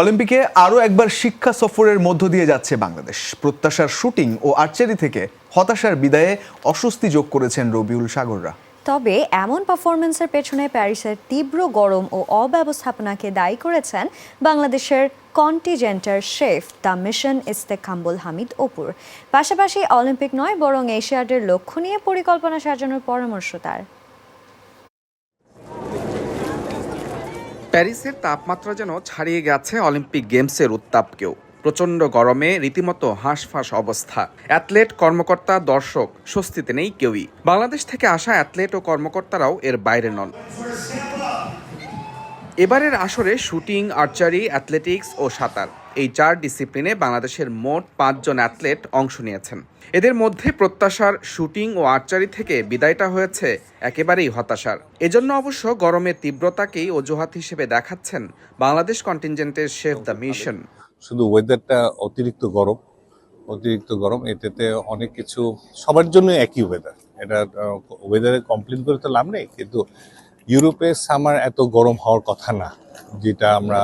অলিম্পিকে আরও একবার শিক্ষা সফরের মধ্য দিয়ে যাচ্ছে বাংলাদেশ। প্রত্যাশার শুটিং ও আর্চারি থেকে হতাশার বিদায়ে অস্বস্তি যোগ করেছেন রবিউল সাগররা। তবে এমন পারফরমেন্সের পেছনে প্যারিসের তীব্র গরম ও অব্যবস্থাপনাকে দায়ী করেছেন বাংলাদেশের কন্টিজেন্টার শেফ দ্য মিশন ইস্তেকাম্বুল হামিদ অপুর। পাশাপাশি অলিম্পিক নয়, বরং এশিয়াডের লক্ষ্য নিয়ে পরিকল্পনা সাজানোর পরামর্শ তার। প্যারিসের তাপমাত্রা যেন ছাড়িয়ে গেছে অলিম্পিক গেমসের উত্তাপকেও। প্রচণ্ড গরমে রীতিমতো হাঁসফাঁস অবস্থা। অ্যাথলেট, কর্মকর্তা, দর্শক, স্বস্তিতে নেই কেউই। বাংলাদেশ থেকে আসা অ্যাথলেট ও কর্মকর্তারাও এর বাইরে নন। এবারের আসরে শুটিং, আর্চারি, অ্যাথলেটিক্স ও সাঁতার। এই চার ডিসিপ্লিনে বাংলাদেশের মোট পাঁচজন অ্যাথলেট অংশ নিয়েছেন। এদের মধ্যে প্রত্যাশার শুটিং ও আর্চারি থেকে বিদায়টা হয়েছে একেবারেই হতাশার। এজন্য অবশ্য গরমের তীব্রতাকেই অজুহাত হিসেবে দেখাচ্ছেন বাংলাদেশ কন্টিনজেন্টের শেফ দ্য মিশন। শুধু ওয়েদারটা অতিরিক্ত গরম অতিরিক্ত গরম, এটাতে অনেক কিছু সবার জন্য একই ওয়েদার এটা ওয়েদারে কমপ্লেন করে তো লাভ নেই, কিন্তু ইউরোপের সামার এত গরম হওয়ার কথা না, যেটা আমরা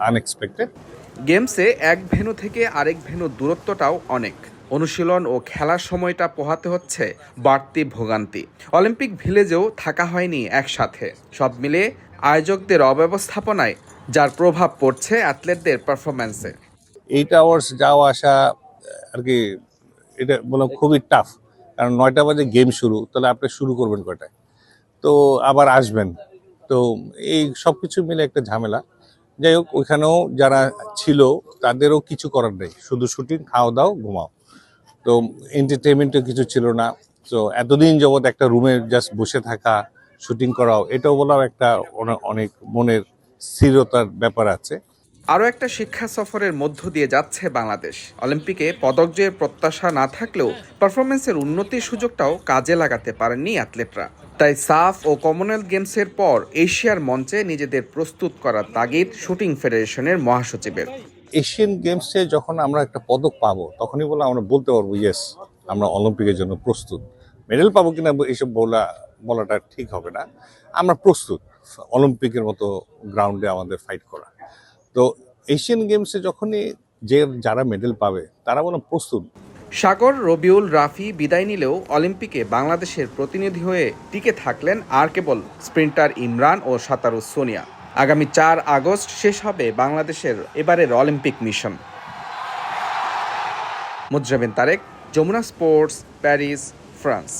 আনএক্সপেক্টেড গেমসে এক ভেন্যু থেকে আরেক ভেন্যু দূরত্বটাও অনেক। অনুশীলন ও খেলার সময়টা পোহাতে হচ্ছে বাড়তি ভোগান্তি। অলিম্পিক ভিলেজেও থাকা হয়নি একসাথে। সব মিলে আয়োজকদের অব্যবস্থাপনায় যার প্রভাব পড়ছে অ্যাথলেটদের পারফরম্যান্সে। এইট আওয়ার্স যাওয়া আসা আর কি এটা বললাম খুবই টাফ কারণ নয়টা বাজে গেম শুরু তাহলে আপনি শুরু করবেন কয়টায়? তো আবার আসবেন। তো এই সব কিছু মিলে একটা ঝামেলা। যাই হোক, ওইখানেও যারা ছিল, তাদেরও কিছু করার নেই। শুধু শুটিং, খাওয়া দাও, ঘুমাও। তো এন্টারটেনমেন্টও কিছু ছিল না। তো এতদিন যাবৎ একটা রুমে জাস্ট বসে থাকা শুটিং করাও, এটাও বলাও একটা অনেক মনের স্থিরতার ব্যাপার আছে। আরও একটা শিক্ষা সফরের মধ্য দিয়ে যাচ্ছে বাংলাদেশ। অলিম্পিকে পদক জয়ের প্রত্যাশা না থাকলেও পারফরমেন্সের উন্নতির সুযোগটাও কাজে লাগাতে পারেননি অ্যাথলেটরা। তাই সাফ ও কমনওয়েলথ গেমসের পর এশিয়ার মঞ্চে নিজেদের প্রস্তুত করার তাগিদ শুটিং ফেডারেশনের মহাসচিবের। এশিয়ান গেমসে যখন আমরা একটা পদক পাবো, তখনই বলে আমরা বলতে পারব ইয়েস আমরা অলিম্পিকের জন্য প্রস্তুত। মেডেল পাবো কিনা এইসব বলা, বলাটা ঠিক হবে না। আমরা প্রস্তুত। অলিম্পিকের মতো গ্রাউন্ডে আমাদের ফাইট করা। তো এশিয়ান গেমসে যখনই যে যারা মেডেল পাবে, তারা বলে প্রস্তুত। সাগর, রবিউল, রাফি বিদায় নিলেও অলিম্পিকে বাংলাদেশের প্রতিনিধি হয়ে টিকে থাকলেন আর কেবল স্প্রিন্টার ইমরান ও সাঁতারু সোনিয়া। আগামী চার আগস্ট শেষ হবে বাংলাদেশের এবারের Olympic mission. Mujrabin Tarek, Jamuna sports, Paris, France.